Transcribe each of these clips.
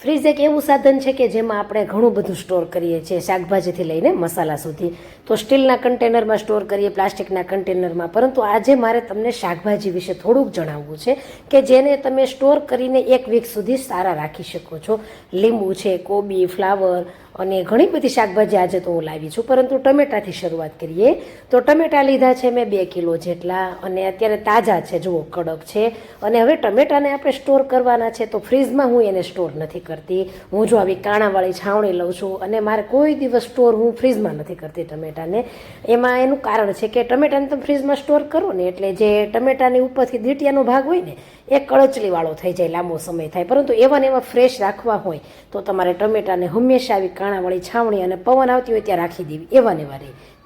Fridge એક એવું સાધન છે કે જેમાં આપણે ઘણું બધું સ્ટોર કરીએ છીએ, શાકભાજીથી લઈને મસાલા સુધી. તો સ્ટીલના કન્ટેનરમાં સ્ટોર કરીએ, પ્લાસ્ટિકના કન્ટેનરમાં. પરંતુ આજે મારે તમને શાકભાજી વિશે થોડુંક જણાવવું છે કે જેને તમે સ્ટોર કરીને એક વીક સુધી સારા રાખી શકો છો. લીંબુ છે, કોબી, ફ્લાવર અને ઘણી બધી શાકભાજી આજે તો હું લાવી છું, પરંતુ ટમેટાથી શરૂઆત કરીએ. તો ટમેટા લીધા છે મેં બે કિલો જેટલા અને અત્યારે તાજા છે, જુઓ કડક છે. અને હવે ટમેટાને આપણે સ્ટોર કરવાના છે, તો ફ્રીજમાં હું એને સ્ટોર નથી કરતી. હું જો આવી કાણાવાળી છાવણી લઉં છું અને મારે કોઈ દિવસ સ્ટોર હું ફ્રીજમાં નથી કરતી ટમેટાને. એમાં એનું કારણ છે કે ટમેટાને તમે ફ્રીજમાં સ્ટોર કરો ને, એટલે જે ટમેટાની ઉપરથી દીટિયાનો ભાગ હોય ને, એ કળચલીવાળો થઈ જાય, લાંબો સમય થાય. પરંતુ એવા એવા ફ્રેશ રાખવા હોય, તો તમારે ટમેટાને હંમેશા આવી કાણાવાળી છાવણી અને પવન આવતી હોય ત્યાં રાખી દેવી. એવા ને એવા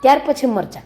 ત્યાર પછી મરચાં.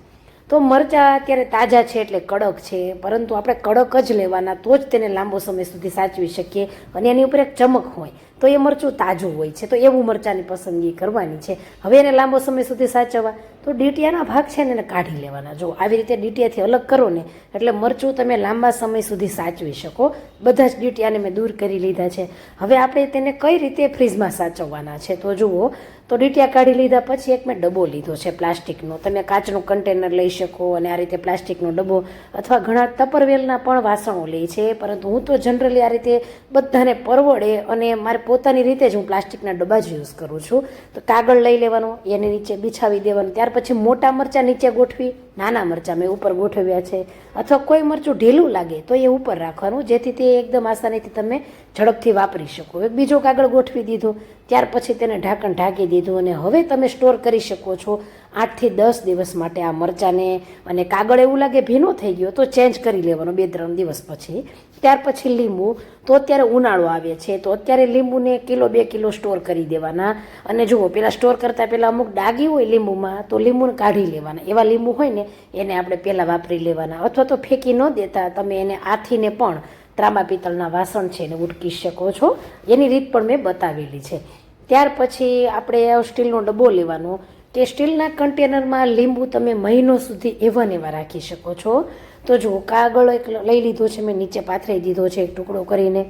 તો મરચાં અત્યારે તાજા છે એટલે કડક છે, પરંતુ આપણે કડક જ લેવાના, તો જ તેને લાંબો સમય સુધી સાચવી શકીએ અને એની ઉપર એક ચમક હોય. તો એ મરચું તાજું હોય છે, તો એવું મરચાંની પસંદગી કરવાની છે. હવે એને લાંબો સમય સુધી સાચવવા. તો ડીટીયાના ભાગ છે ને એને કાઢી લેવાના. જો આવી રીતે ડીટીયાથી અલગ કરો ને, એટલે મરચું તમે લાંબા સમય સુધી સાચવી શકો. બધા જ ડીટીયાને મેં દૂર કરી લીધા છે. હવે આપણે તેને કઈ રીતે ફ્રીજમાં સાચવવાના છે? તો જુઓ તો ડીટિયા કાઢી લીધા પછી એક મેં ડબ્બો લીધો છે પ્લાસ્ટિકનો. તમે કાચનું કન્ટેનર લઈ શકો અને આ રીતે પ્લાસ્ટિકનો ડબ્બો અથવા ઘણા તપરવેલના પણ વાસણો લે છે. પરંતુ હું તો જનરલી આ રીતે બધાને પરવડે અને મારે પોતાની રીતે જ હું પ્લાસ્ટિકના ડબ્બા જ યુઝ કરું છું. તો કાગળ લઈ લેવાનો, એને નીચે બિછાવી દેવાનું, ત્યાર પછી મોટા મરચાં નીચે ગોઠવી, નાના મરચાં મેં ઉપર ગોઠવ્યા છે. અથવા કોઈ મરચું ઢીલું લાગે તો એ ઉપર રાખવાનું, જેથી તે એકદમ આસાનીથી તમે ઝડપથી વાપરી શકો. એક બીજો કાગળ ગોઠવી દીધો, ત્યાર પછી તેને ઢાંકણ ઢાંકી દીધું અને હવે તમે સ્ટોર કરી શકો છો આઠથી દસ દિવસ માટે આ મરચાંને. અને કાગળ એવું લાગે ભીનો થઈ ગયો, તો ચેન્જ કરી લેવાનો બે ત્રણ દિવસ પછી. ત્યાર પછી લીંબુ, તો અત્યારે ઉનાળો આવે છે, તો અત્યારે લીંબુને કિલો બે કિલો સ્ટોર કરી દેવાના. અને જુઓ પહેલાં સ્ટોર કરતાં પહેલાં અમુક ડાગી હોય લીંબુમાં, તો લીંબુને કાઢી લેવાના. એવા લીંબુ હોય ને, એને આપણે પહેલાં વાપરી લેવાના. અથવા તો ફેંકી ન દેતા, તમે એને આથીને પણ ત્રાંબા પિત્તળના વાસણ છે એને ઉટકી શકો છો. એની રીત પણ મેં બતાવેલી છે. ત્યાર પછી આપણે સ્ટીલનો ડબ્બો લેવાનો. કે સ્ટીલના કન્ટેનરમાં લીંબુ તમે મહિનો સુધી એવા નેવા રાખી શકો છો. તો જો કાગળ એક લઈ લીધો છે, મેં નીચે પાથરી દીધો છે, એક ટુકડો કરીને.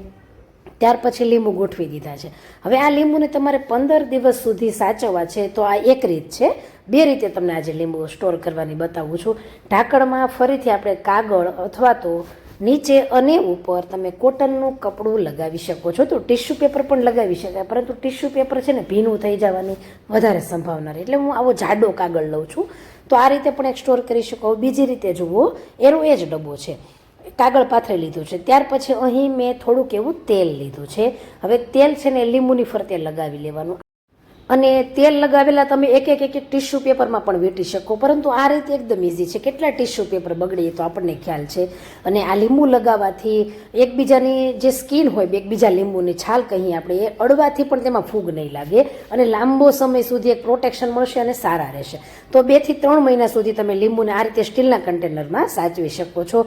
ત્યાર પછી લીંબુ ગોઠવી દીધા છે. હવે આ લીંબુને તમારે પંદર દિવસ સુધી સાચવવા છે, તો આ એક રીત છે. બે રીતે તમને આજે લીંબુ સ્ટોર કરવાની બતાવું છું. ઢાંકણમાં ફરીથી આપણે કાગળ અથવા તો નીચે અને ઉપર તમે કોટનનું કપડું લગાવી શકો છો. તો ટિશ્યુ પેપર પણ લગાવી શકાય, પરંતુ ટિશ્યુ પેપર છે ને ભીનું થઈ જવાની વધારે સંભાવના રહે. એટલે હું આવો જાડો કાગળ લઉં છું. તો આ રીતે પણ એક સ્ટોર કરી શકો. બીજી રીતે જુઓ, એનો એ જ ડબ્બો છે. કાગળ પાથરે લીધું છે. ત્યાર પછી અહીં મેં થોડુંક એવું તેલ લીધું છે. હવે તેલ છે ને લીંબુની ફરતે લગાવી લેવાનું. અને તેલ લગાવેલા તમે એક એક એક એક ટીશ્યુ પેપરમાં પણ વેટી શકો. પરંતુ આ રીતે એકદમ ઇઝી છે. કેટલા ટીશ્યુ પેપર બગડે એ તો આપણને ખ્યાલ છે. અને આ લીંબુ લગાવવાથી એકબીજાની જે સ્કિન હોય, એકબીજા લીંબુની છાલ કહીએ આપણે, એ અડવાથી પણ તેમાં ફૂગ નહીં લાગે અને લાંબો સમય સુધી એક પ્રોટેક્શન મળશે અને સારા રહેશે. તો બેથી ત્રણ મહિના સુધી તમે લીંબુને આ રીતે સ્ટીલના કન્ટેનરમાં સાચવી શકો છો.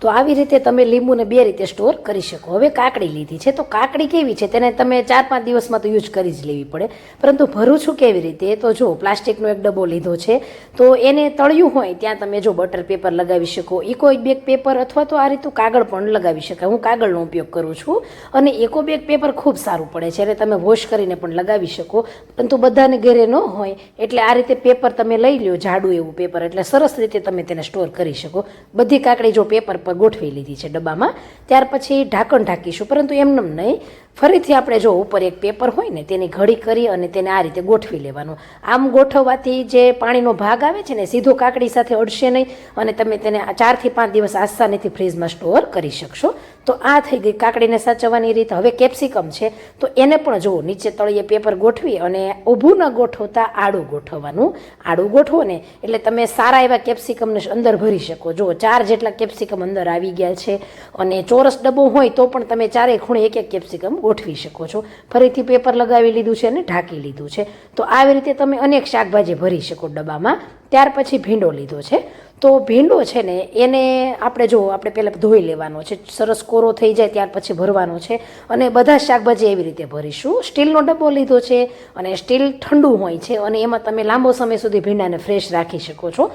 તો આવી રીતે તમે લીંબુને બે રીતે સ્ટોર કરી શકો. હવે કાકડી લીધી છે. તો કાકડી કેવી છે? તેને તમે ચાર પાંચ દિવસમાં તો યુઝ કરી જ લેવી પડે. પરંતુ ભરું છું કેવી રીતે? તો જો, પ્લાસ્ટિકનો એક ડબ્બો લીધો છે. તો એને તળિયું હોય ત્યાં તમે જો બટર પેપર લગાવી શકો. ઇકો બેગ પેપર અથવા તો આ રીતનું કાગળ પણ લગાવી શકાય. હું કાગળનો ઉપયોગ કરું છું. અને ઇકો બેગ પેપર ખૂબ સારું પડે છે. અને તમે વોશ કરીને પણ લગાવી શકો. પરંતુ બધાને ઘરે ન હોય. એટલે આ રીતે પેપર તમે લઈ લો જાડું એવું પેપર એટલે સરસ રીતે તમે તેને સ્ટોર કરી શકો. બધી કાકડી જો પેપર પર ગોઠવી લીધી છે ડબ્બામાં. ત્યાર પછી ઢાંકણ ઢાંકીશું, પરંતુ એમનેમ નહીં. ફરીથી આપણે જો ઉપર એક પેપર હોય ને, તેની ઘડી કરી અને તેને આ રીતે ગોઠવી લેવાનું. આમ ગોઠવવાથી જે પાણીનો ભાગ આવે છે ને સીધો કાકડી સાથે અડશે નહીં અને તમે તેને ચારથી પાંચ દિવસ આસાનીથી ફ્રીજમાં સ્ટોર કરી શકશો. તો આ થઈ ગઈ કાકડીને સાચવવાની રીત. હવે કેપ્સિકમ છે, તો એને પણ જુઓ, નીચે તળિયે પેપર ગોઠવી અને ઊભું ન ગોઠવતા આડું ગોઠવવાનું. આડું ગોઠવો ને, એટલે તમે સારા એવા કેપ્સિકમને અંદર ભરી શકો. જુઓ, ચાર જેટલા કેપ્સિકમ અંદર આવી ગયા છે અને ચોરસ ડબ્બો હોય તો પણ તમે ચારેય ખૂણે એક એક કેપ્સિકમ ગોઠવી શકો છો. ફરીથી પેપર લગાવી લીધું છે અને ઢાંકી લીધું છે. તો આવી રીતે તમે અનેક શાકભાજી ભરી શકો ડબ્બામાં. ત્યાર પછી ભીંડો લીધો છે. તો ભીંડો છે ને, એને આપણે જો આપણે પહેલાં ધોઈ લેવાનો છે, સરસ કોરો થઈ જાય ત્યાર પછી ભરવાનો છે અને બધા શાકભાજી એવી રીતે ભરીશું. સ્ટીલનો ડબ્બો લીધો છે અને સ્ટીલ ઠંડુ હોય છે અને એમાં તમે લાંબો સમય સુધી ભીંડાને ફ્રેશ રાખી શકો છો.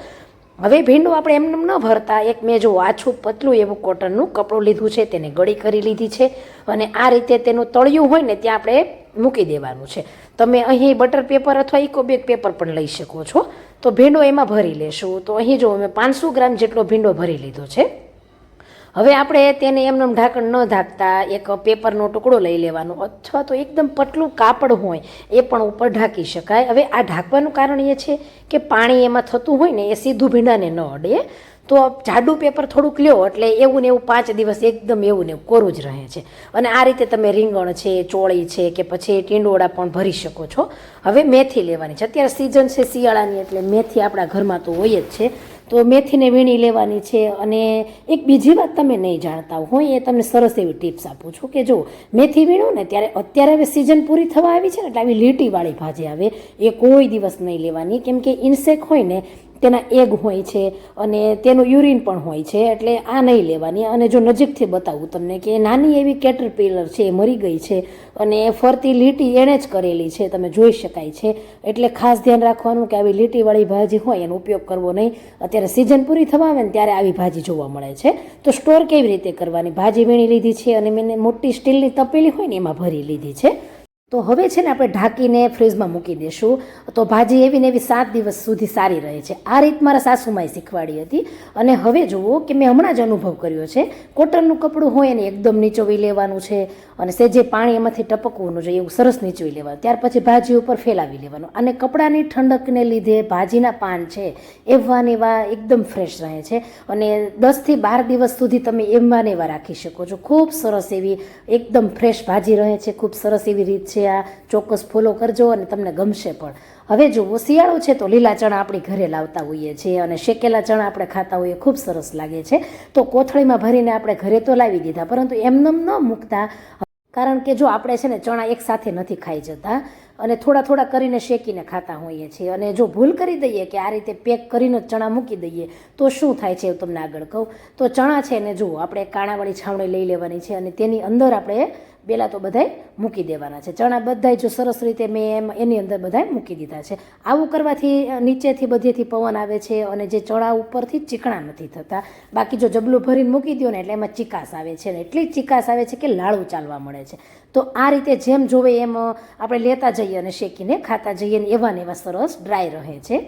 હવે ભીંડો આપણે એમને ન ભરતા, એક મેં જો આછું પતલું એવું કોટનનું કપડું લીધું છે, તેને ગળી કરી લીધી છે અને આ રીતે તેનું તળિયું હોય ને ત્યાં આપણે મૂકી દેવાનું છે. તમે અહીં બટર પેપર અથવા ઇકો બેગ પેપર પણ લઈ શકો છો. તો ભીંડો એમાં ભરી લેશું. તો અહીં જો મેં પાંચસો ગ્રામ જેટલો ભીંડો ભરી લીધો છે. હવે આપણે તેને એમને ઢાંકણ ન ઢાંકતા, એક પેપરનો ટુકડો લઈ લેવાનો અથવા તો એકદમ પતલું કાપડ હોય એ પણ ઉપર ઢાંકી શકાય. હવે આ ઢાંકવાનું કારણ એ છે કે પાણી એમાં થતું હોય ને એ સીધું ભીંડાને ન અડે. તો જાડું પેપર થોડુંક લ્યો, એટલે એવું ને એવું પાંચ દિવસ એકદમ એવું ને એવું કોરું જ રહે છે. અને આ રીતે તમે રીંગણ છે, ચોળી છે કે પછી ટીંડોળા પણ ભરી શકો છો. હવે મેથી લેવાની છે. અત્યારે સિઝન છે શિયાળાની, એટલે મેથી આપણા ઘરમાં તો હોય જ છે. તો મેથીને વીણી લેવાની છે અને એક બીજી વાત તમે નહીં જાણતા હોય એ તમને સરસ એવી ટિપ્સ આપું છું કે જો મેથી વીણો ને ત્યારે અત્યારે હવે સિઝન પૂરી થવા આવી છે ને, એટલે આવી લીટીવાળી ભાજી આવે. એ કોઈ દિવસ નહીં લેવાની. કેમ કે ઇન્સેક હોય ને તેના એગ હોય છે અને તેનું યુરિન પણ હોય છે, એટલે આ નહીં લેવાની. અને જો નજીકથી બતાવું તમને કે નાની એવી કેટરપિલર છે, એ મરી ગઈ છે અને ફરતી લીટી એણે જ કરેલી છે, તમે જોઈ શકાય છે. એટલે ખાસ ધ્યાન રાખવાનું કે આવી લીટીવાળી ભાજી હોય, એનો ઉપયોગ કરવો નહીં. અત્યારે સિઝન પૂરી થવા આવે ને ત્યારે આવી ભાજી જોવા મળે છે. તો સ્ટોર કેવી રીતે કરવાની? ભાજી વીણી લીધી છે અને મેં મોટી સ્ટીલની તપેલી હોય ને, એમાં ભરી લીધી છે. તો હવે છે ને આપણે ઢાંકીને ફ્રીજમાં મૂકી દઈશું તો ભાજી એવી ને એવી સાત દિવસ સુધી સારી રહે છે. આ રીત મારા સાસુમાએ શીખવાડી હતી. અને હવે જુઓ કે મેં હમણાં જ અનુભવ કર્યો છે. કોટનનું કપડું હોય એને એકદમ નીચોવી લેવાનું છે અને સેજે પાણી એમાંથી ટપકવાનું જોઈએ એવું સરસ નીચોવી લેવાનું. ત્યાર પછી ભાજી ઉપર ફેલાવી લેવાનું. અને કપડાની ઠંડકને લીધે ભાજીના પાન છે એવા એવા એકદમ ફ્રેશ રહે છે. અને દસથી બાર દિવસ સુધી તમે એવા એવા રાખી શકો છો. ખૂબ સરસ એવી એકદમ ફ્રેશ ભાજી રહે છે. ખૂબ સરસ એવી રીત છે. આ, ચોક્કસ ફોલો કરજો અને તમને ગમશે પણ. હવે જુઓ શિયાળો છે તો લીલા ચણા આપણી ઘરે લાવતા હોઈએ છીએ અને શેકેલા ચણા આપણે ખાતા હોઈએ ખૂબ સરસ લાગે છે. તો કોથળીમાં ભરીને આપણે ઘરે તો લાવી દીધા, પરંતુ એમનેમ ન મૂકતા. કારણ કે જો આપણે છે ને ચણા એકસાથે નથી ખાઈ જતા અને થોડા થોડા કરીને શેકીને ખાતા હોઈએ છીએ. અને જો ભૂલ કરી દઈએ કે આ રીતે પેક કરીને ચણા મૂકી દઈએ, તો શું થાય છે એવું તમને આગળ કહું. તો ચણા છે ને જુઓ, આપણે કાણાવાળી છાવણી લઈ લેવાની છે અને તેની અંદર આપણે પહેલાં તો બધાય મૂકી દેવાના છે. ચણા બધાય જો સરસ રીતે મેં એમ એની અંદર બધાય મૂકી દીધા છે. આવું કરવાથી નીચેથી બધેથી પવન આવે છે અને જે ચણા ઉપરથી ચીકણા નથી થતા. બાકી જો જબલું ભરીને મૂકી દો ને એટલે એમાં ચિકાસ આવે છે ને એટલી ચીકાસ આવે છે કે લાળું ચાલવા મળે છે. તો આ રીતે જેમ જોવે એમ આપણે લેતા જઈએ અને શેકીને ખાતા જઈએ ને એવા ને એવા સરસ ડ્રાય રહે છે.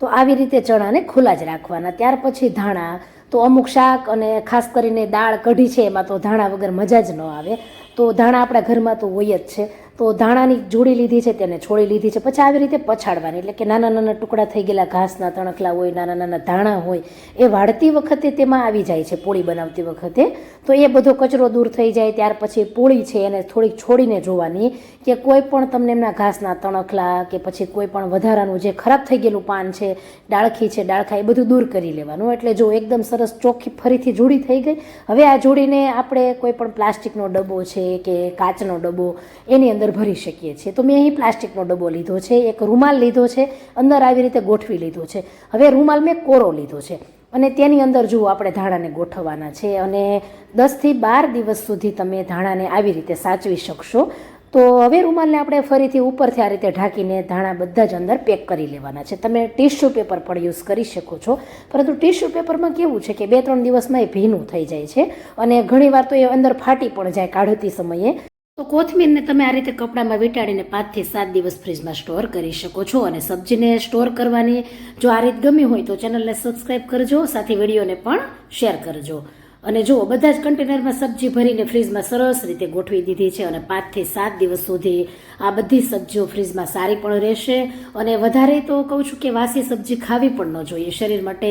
તો આવી રીતે ચણાને ખુલ્લા જ રાખવાના. ત્યાર પછી ધાણા, તો અમુક શાક અને ખાસ કરીને દાળ કઢી છે એમાં તો ધાણા વગર મજા જ ન આવે. તો ધાણા આપણા ઘરમાં તો હોય જ છે. તો ધાણાની જોડી લીધી છે તેને છોડી લીધી છે. પછી આવી રીતે પછાડવાની, એટલે કે નાના નાના ટુકડા થઈ ગયેલા ઘાસના તણખલા હોય, નાના નાના ધાણા હોય, એ વાળતી વખતે તેમાં આવી જાય છે પોળી બનાવતી વખતે. તો એ બધો કચરો દૂર થઈ જાય, ત્યાર પછી પોળી છે એને થોડીક છોડીને જોવાની કે કોઈ પણ તમને એમના ઘાસના તણખલા કે પછી કોઈ પણ વધારાનું જે ખરાબ થઈ ગયેલું પાન છે, ડાળખી છે, ડાળખા, એ બધું દૂર કરી લેવાનું. એટલે જો એકદમ સરસ ચોખ્ખી ફરીથી જોડી થઈ ગઈ. હવે આ જોડીને આપણે કોઈ પણ પ્લાસ્ટિકનો ડબ્બો છે કે કાચનો ડબ્બો, એની અંદર ભરી શકીએ છીએ. તો મેં અહીં પ્લાસ્ટિકનો ડબ્બો લીધો છે, એક રૂમાલ લીધો છે, અંદર આવી રીતે ગોઠવી લીધો છે. હવે રૂમાલ મેં કોરો લીધો છે. અને તેની અંદર જુઓ, આપણે ધાણાને ગોઠવવાના છે અને દસથી બાર દિવસ સુધી તમે ધાણાને આવી રીતે સાચવી શકશો. તો હવે રૂમાલને આપણે ફરીથી ઉપરથી આ રીતે ઢાંકીને ધાણા બધા જ અંદર પેક કરી લેવાના છે. તમે ટિશ્યુ પેપર પણ યુઝ કરી શકો છો. પરંતુ ટિશ્યુ પેપરમાં કેવું છે કે બે ત્રણ દિવસમાં એ ભીનું થઈ જાય છે અને ઘણીવાર તો એ અંદર ફાટી પણ જાય કાઢતી સમયે. તો કોથમીરને તમે આ રીતે કપડામાં વીંટાળીને પાંચથી સાત દિવસ ફ્રીજમાં સ્ટોર કરી શકો છો અને સબ્જીને સ્ટોર કરવાની જો આ રીત ગમી હોય તો ચેનલને સબસ્ક્રાઈબ કરજો, સાથે વિડીયોને પણ શેર કરજો. અને જો બધા જ કન્ટેનરમાં સબ્જી ભરીને ફ્રીજમાં સરસ રીતે ગોઠવી દીધી છે અને પાંચથી સાત દિવસ સુધી આ બધી સબ્જીઓ ફ્રીજમાં સારી પણ રહેશે અને વધારે તો કહું છું કે વાસી સબ્જી ખાવી પણ ન જોઈએ. શરીર માટે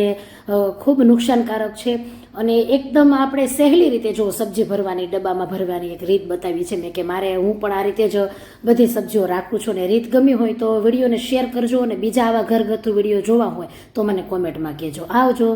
ખૂબ નુકસાનકારક છે અને એકદમ આપણે સહેલી રીતે જો સબ્જી ભરવાની, ડબ્બામાં ભરવાની એક રીત બતાવી છે મેં કે મારે હું પણ આ રીતે જ બધી સબ્જીઓ રાખું છું અને રીત ગમી હોય તો વિડીયોને શેર કરજો અને બીજા આવા ઘરગથ્થુ વીડિયો જોવા હોય તો મને કોમેન્ટમાં કહેજો. આવજો.